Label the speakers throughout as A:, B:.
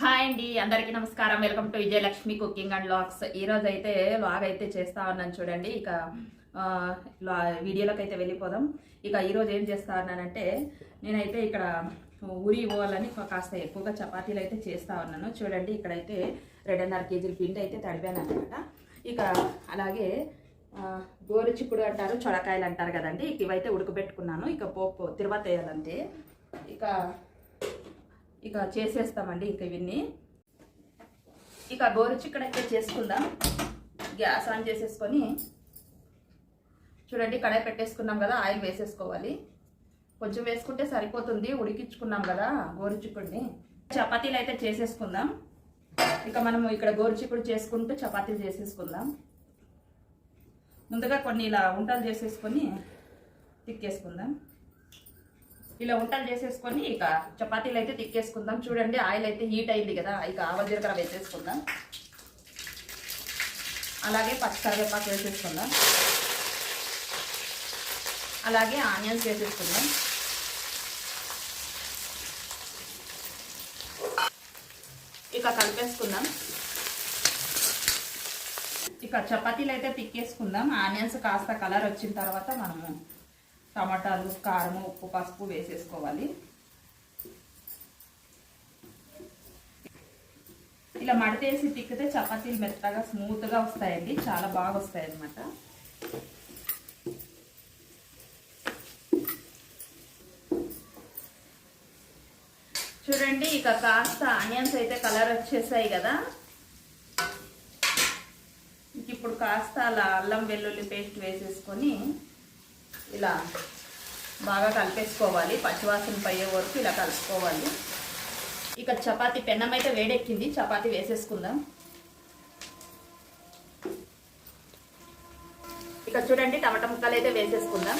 A: Hi అండి అందరికీ నమస్కారం. Welcome to Vijayalakshmi cooking and vlogs. ఈరోజు అయితే లాగ్ అయితే చేస్తా ఉన్నాను చూడండి. ఇక లా- వీడియోలోకి అయితే వెళ్ళిపోదాం. ఇక ఈరోజు ఏం చేస్తా ఉన్నానంటే నేనైతే ఇక్కడ ఊరి ఇవ్వాలని కాస్త ఎక్కువగా చపాతీలు అయితే చేస్తా ఉన్నాను. చూడండి ఇక్కడైతే రెండున్నర కేజీల పిండి అయితే తడిపాను అనమాట ఇక అలాగే గోరుచిక్కుడు అంటారు చొడకాయలు అంటారు కదండి. ఇక ఇవైతే ఉడకబెట్టుకున్నాను. ఇక పోపు తిరువాత వేయాలంటే ఇక ఇక చేసేస్తామండి ఇక ఇవన్నీ. ఇక గోరుచిక్కుడు అయితే చేసుకుందాం. గ్యాస్ ఆన్ చేసేసుకొని చూడండి కడాయి పెట్టేసుకున్నాం కదా ఆయిల్ వేసేసుకోవాలి. కొంచెం వేసుకుంటే సరిపోతుంది ఉడికించుకున్నాం కదా గోరుచిక్కుడిని చపాతీలు అయితే చేసేసుకుందాం. ఇక మనము ఇక్కడ గోరుచిక్కుడు చేసుకుంటూ చపాతీలు చేసేసుకుందాం. ముందుగా కొన్ని ఇలా ఉంటలు చేసేసుకొని తిక్కేసుకుందాం. ఇలా వంటలు చేసేసుకొని ఇక చపాతీలు అయితే తిక్కేసుకుందాం. చూడండి ఆయిల్ అయితే హీట్ అయింది కదా ఇక ఆవల జీలకర్ర వేసేసుకుందాం. అలాగే పచ్చికరివేపాకు వేసేసుకుందాం. అలాగే ఆనియన్స్ వేసేసుకుందాం. ఇక కలిపేసుకుందాం. ఇక చపాతీలు అయితే తిక్కేసుకుందాం. ఆనియన్స్ కాస్త కలర్ వచ్చిన తర్వాత మనము టమాటాలు కారము ఉప్పు పసుపు వేసేసుకోవాలి. ఇలా మడతేసి తిక్కితే చపాతీలు మెత్తగా స్మూత్గా వస్తాయండి. చాలా బాగా వస్తాయి అన్నమాట చూడండి ఇక కాస్త ఆనియన్స్ అయితే కలర్ వచ్చేసాయి కదా. ఇప్పుడు కాస్త అలా అల్లం వెల్లుల్లి పేస్ట్ వేసేసుకొని ఇలా బాగా కలిపేసుకోవాలి. పచ్చివాసన పోయే వరకు ఇలా కలుపుకోవాలి. ఇక చపాతీ పెన్నం అయితే వేడెక్కింది. చపాతీ వేసేసుకుందాం. ఇక చూడండి టమాటా ముక్కలు అయితే వేసేసుకుందాం.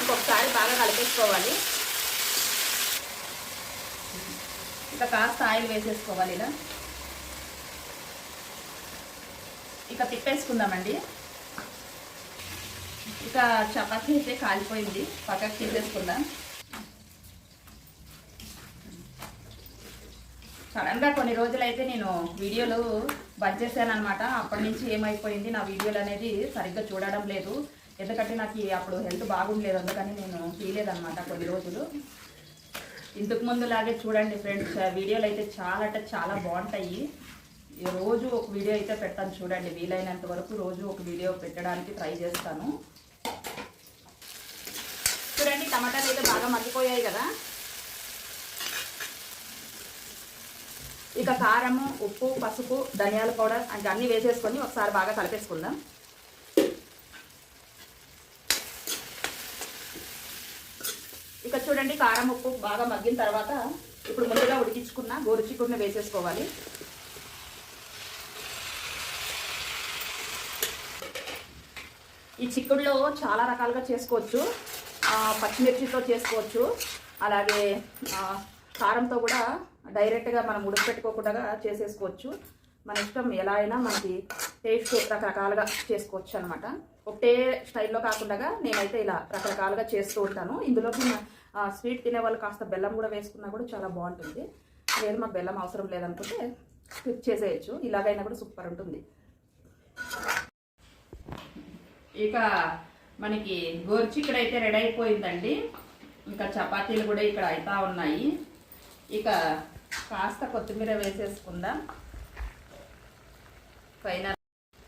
A: ఇంకొకసారి బాగా కలిపేసుకోవాలి. ఇక కాస్త ఆయిల్ వేసేసుకోవాలి ఇలా. ఇక తిప్పేసుకుందామండి. ఇక చపాతి అయితే కాలిపోయింది. పక్కకు తీసేసుకుందాం. సడన్గా కొన్ని రోజులైతే నేను వీడియోలు బంద్ చేశానమాట అనమాట అప్పటి నుంచి ఏమైపోయింది నా వీడియోలు అనేది సరిగ్గా చూడడం లేదు. ఎందుకంటే నాకు అప్పుడు హెల్త్ బాగుండలేదు. అందుకని నేను తీయలేదన్నమాట కొన్ని రోజులు. ఇంతకు ముందు లాగే చూడండి ఫ్రెండ్స్ వీడియోలు అయితే చాలా అంటే చాలా బాగుంటాయి. రోజు ఒక వీడియో అయితే పెట్టాను చూడండి వీలైనంత వరకు రోజు ఒక వీడియో పెట్టడానికి ట్రై చేస్తాను. చూడండి టమాటాలు అయితే బాగా మగ్గిపోయాయి కదా. ఇక కారము ఉప్పు పసుపు ధనియాల పౌడర్ అంటే అన్నీ వేసేసుకొని ఒకసారి బాగా కలిపేసుకుందాం. ఇక చూడండి కారం ఉప్పు బాగా మగ్గిన తర్వాత ఇప్పుడు ముందుగా ఉడికించుకున్న గోరుచిక్కుడిని వేసేసుకోవాలి. ఈ చిక్కుడులో చాలా రకాలుగా చేసుకోవచ్చు. పచ్చిమిర్చితో చేసుకోవచ్చు. అలాగే కారంతో కూడా డైరెక్ట్గా మనం ఉడకపెట్టుకోకుండా చేసేసుకోవచ్చు. మన ఇష్టం ఎలా అయినా మనకి టేస్ట్ రకరకాలుగా చేసుకోవచ్చు అనమాట ఒకటే స్టైల్లో కాకుండా నేనైతే ఇలా రకరకాలుగా చేస్తూ ఉంటాను. ఇందులోకి స్వీట్ తినే వాళ్ళు కాస్త బెల్లం కూడా వేసుకున్నా కూడా చాలా బాగుంటుంది. లేదు మాకు బెల్లం అవసరం లేదనుకుంటే స్కిప్ చేసేయచ్చు. ఇలాగైనా కూడా సూపర్ ఉంటుంది. ఇక మనకి గోరుచిక్కుడు అయితే రెడీ అయిపోయిందండి. ఇంకా చపాతీలు కూడా ఇక్కడ అవుతా ఉన్నాయి. ఇక కాస్త కొత్తిమీర వేసేసుకుందాం. ఫైనల్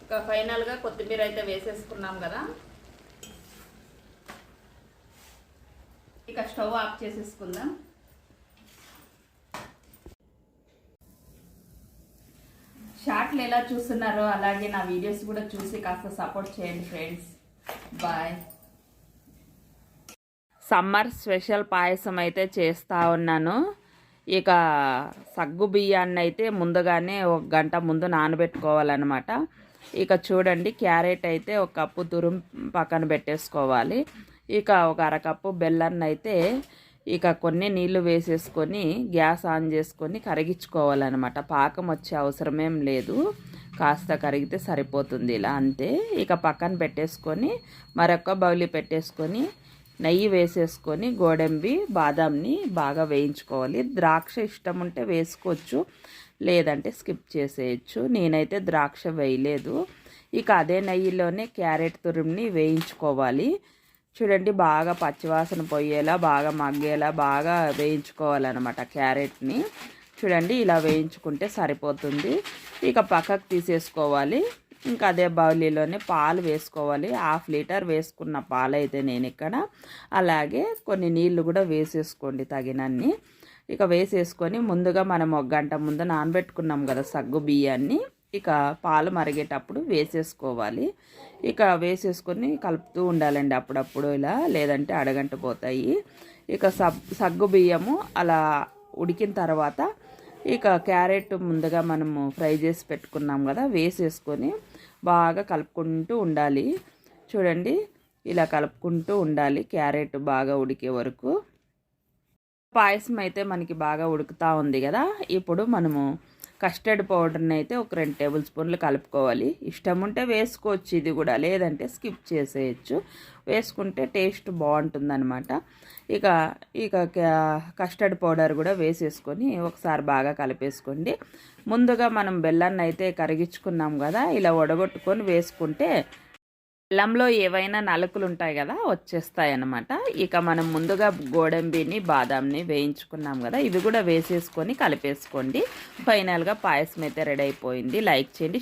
A: ఇక ఫైనల్గా కొత్తిమీర అయితే వేసేసుకున్నాం కదా. ఇక స్టవ్ ఆఫ్ చేసేసుకుందాం. షార్ట్లు ఎలా చూస్తున్నారో అలాగే నా వీడియోస్ కూడా చూసి కాస్త సపోర్ట్ చేయండి friends. Bye. Summer special payasam అయితే చేస్తూ ఉన్నాను. ఇక సగ్గు బియ్యాన్ని అయితే ముందుగానే ఒక గంట ముందు నానబెట్టుకోవాలన్నమాట. ఇక చూడండి క్యారెట్ అయితే ఒక కప్పు తురుం పక్కన పెట్టేసుకోవాలి. ఇక ఒక అరకప్పు బెల్లాన్ని అయితే ఇక కొన్ని నీళ్ళు వేసేసుకొని గ్యాస్ ఆన్ చేసుకొని కరిగించుకోవాలన్నమాట. పాకం వచ్చే అవసరమేం లేదు. కాస్త కరిగితే సరిపోతుంది ఇలా అంతే. ఇక పక్కన పెట్టేసుకొని మరొక బౌలి పెట్టేసుకొని
B: నెయ్యి వేసేసుకొని గోడంబి బాదాంని బాగా వేయించుకోవాలి. ద్రాక్ష ఇష్టం ఉంటే వేసుకోవచ్చు లేదంటే స్కిప్ చేసేయచ్చు. నేనైతే ద్రాక్ష వేయలేదు. ఇక అదే నెయ్యిలోనే క్యారెట్ తురుముని వేయించుకోవాలి. చూడండి బాగా పచ్చివాసన పోయేలా బాగా మగ్గేలా బాగా వేయించుకోవాలన్నమాట క్యారెట్ని. చూడండి ఇలా వేయించుకుంటే సరిపోతుంది. ఇక పక్కకు తీసేసుకోవాలి. ఇంకా అదే బౌలీలోనే పాలు వేసుకోవాలి. హాఫ్ లీటర్ వేసుకున్న పాలు అయితే నేను ఇక్కడ. అలాగే కొన్ని నీళ్ళు కూడా వేసేసుకోండి తగినన్ని. ఇక వేసేసుకొని ముందుగా మనం ఒక గంట ముందు నానబెట్టుకున్నాం కదా సగ్గు బియ్యాన్ని. ఇక పాలు మరిగేటప్పుడు వేసేసుకోవాలి. ఇక వేసేసుకొని కలుపుతూ ఉండాలండి అప్పుడప్పుడు ఇలా లేదంటే అడగంట పోతాయి. ఇక సబ్ సగ్గు బియ్యము అలా ఉడికిన తర్వాత ఇక క్యారెట్ ముందుగా మనము ఫ్రై చేసి పెట్టుకున్నాం కదా వేసేసుకొని బాగా కలుపుకుంటూ ఉండాలి. చూడండి ఇలా కలుపుకుంటూ ఉండాలి క్యారెట్ బాగా ఉడికే వరకు. పాయసం అయితే మనకి బాగా ఉడుకుతూ ఉంది కదా ఇప్పుడు మనము కస్టర్డ్ పౌడర్ని అయితే ఒక రెండు టేబుల్ స్పూన్లు కలుపుకోవాలి. ఇష్టం ఉంటే వేసుకోవచ్చు ఇది కూడా. లేదంటే స్కిప్ చేసేయచ్చు. వేసుకుంటే టేస్ట్ బాగుంటుందన్నమాట. ఇక ఇక కస్టర్డ్ పౌడర్ కూడా వేసేసుకొని ఒకసారి బాగా కలిపేసుకోండి. ముందుగా మనం బెల్లాన్ని అయితే కరిగించుకున్నాం కదా ఇలా వడగొట్టుకొని వేసుకుంటే బెల్లంలో ఏవైనా నలుకులు ఉంటాయి కదా వచ్చేస్తాయి అన్నమాట ఇక మనం ముందుగా గోడంబిని బాదాంని వేయించుకున్నాం కదా ఇవి కూడా వేసేసుకొని కలిపేసుకోండి. ఫైనల్గా పాయసం అయితే రెడీ అయిపోయింది. లైక్ చేయండి